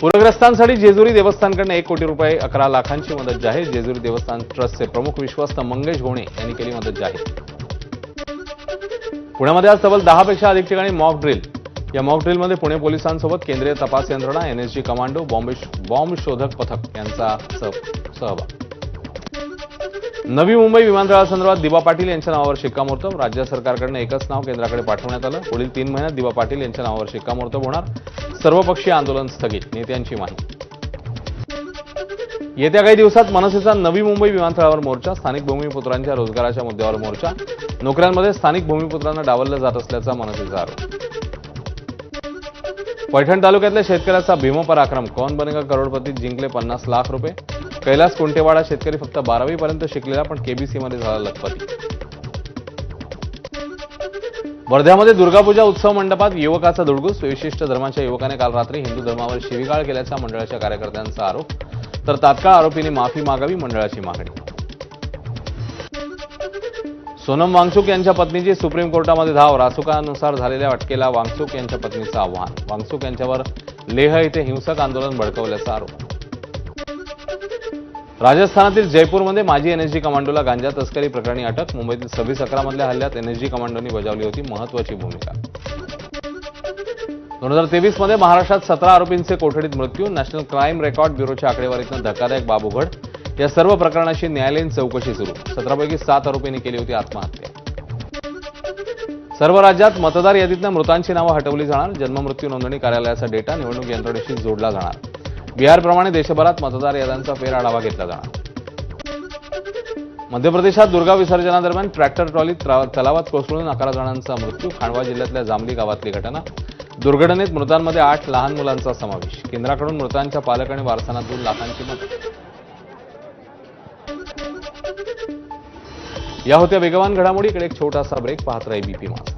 पूरग्रस्तांसाठी जेजुरी देवस्थानकडनं एक कोटी रुपये अकरा लाखांची मदत जाहीर. जेजुरी देवस्थान ट्रस्टचे प्रमुख विश्वस्त मंगेश घोणे यांनी केली मदत जाहीर. पुण्यामध्ये आज तब्बल दहापेक्षा अधिक ठिकाणी मॉक ड्रिल या मॉक ड्रिलमध्ये पुणे पोलिसांसोबत केंद्रीय तपास यंत्रणा एनएसजी कमांडो बॉम्बे बॉम्ब शोधक पथक यांचा सह- सहभाग. नवी मुंबई विमानतळासंदर्भात दिबा पाटील यांच्या नावावर शिक्कामोर्तब. राज्य सरकारकडनं एकच नाव केंद्राकडे पाठवण्यात आलं. पुढील तीन महिन्यात दिबा पाटील यांच्या नावावर शिक्कामोर्तब होणार. सर्वपक्षीय आंदोलन स्थगित नेत्यांची माहिती येत्या काही दिवसात मनसेचा नवी मुंबई विमानतळावर मोर्चा स्थानिक भूमिपुत्रांच्या रोजगाराच्या मुद्द्यावर मोर्चा. नोकऱ्यांमध्ये स्थानिक भूमिपुत्रांना डावललं जात असल्याचा मनसेचा आरोप. पैठण तालुक्यातल्या शेतकऱ्याचा भीमपराक्रम. कौन बनेगा करोडपती? जिंकले पन्नास लाख रुपये. कैलास कुंटेवाडा शेतकरी फक्त बारावीपर्यंत शिकलेला पण केबीसी मध्ये झाला लखपती. वर्ध्यामध्ये दुर्गापूजा उत्सव मंडपात युवकाचा दुडगुस. विशिष्ट धर्माच्या युवकाने काल रात्री हिंदू धर्मावर शिवीगाळ केल्याचा मंडळाच्या कार्यकर्त्यांचा आरोप. तर तात्काळ आरोपींनी माफी मागावी मंडळाची मागणी. सोनम वांगचुक यांच्या पत्नीची सुप्रीम कोर्टामध्ये धाव. रासुकानुसार झालेल्या अटकेला वांगचुक यांच्या पत्नीचं आव्हान. वांगचुक यांच्यावर लेह येथे हिंसक आंदोलन भडकवल्याचा आरोप. राजस्थानातील जयपूरमध्ये माजी एनएसजी कमांडोला गांजा तस्करी प्रकरणी अटक. मुंबईतील सव्वीस अकरामधल्या हल्ल्यात एनएसजी कमांडोनी बजावली होती महत्वाची भूमिका. दोन हजार तेवीसमध्ये महाराष्ट्रात सतरा आरोपींचे कोठडीत मृत्यू. नॅशनल क्राईम रेकॉर्ड ब्युरोच्या आकडेवारीतनं धक्कादायक बाब उघड. या सर्व प्रकरणाची न्यायालयीन चौकशी सुरू. सतरापैकी सात आरोपींनी केली होती आत्महत्या. सर्व राज्यात मतदार यादीतनं मृतांची नावं हटवली जाणार. जन्ममृत्यू नोंदणी कार्यालयाचा डेटा निवडणूक यंत्रणेशी जोडला जाणार. बिहारप्रमाणे देशभरात मतदार याद्यांचा फेर आढावा घेतला जाणार. मध्य प्रदेशात दुर्गा विसर्जनादरम्यान ट्रॅक्टर ट्रॉलीत तलावात कोसळून अकरा जणांचा मृत्यू खांडवा जिल्ह्यातल्या जांभली गावातली घटना. दुर्घटनेत मृतांमध्ये आठ लहान मुलांचा समावेश. केंद्राकडून मृतांच्या पालक आणि वारसांना दोन लाखांची मदत. या होत्या वेगवान घडामोडीकडे एक छोटासा ब्रेक पाहत राही बीपी माझा.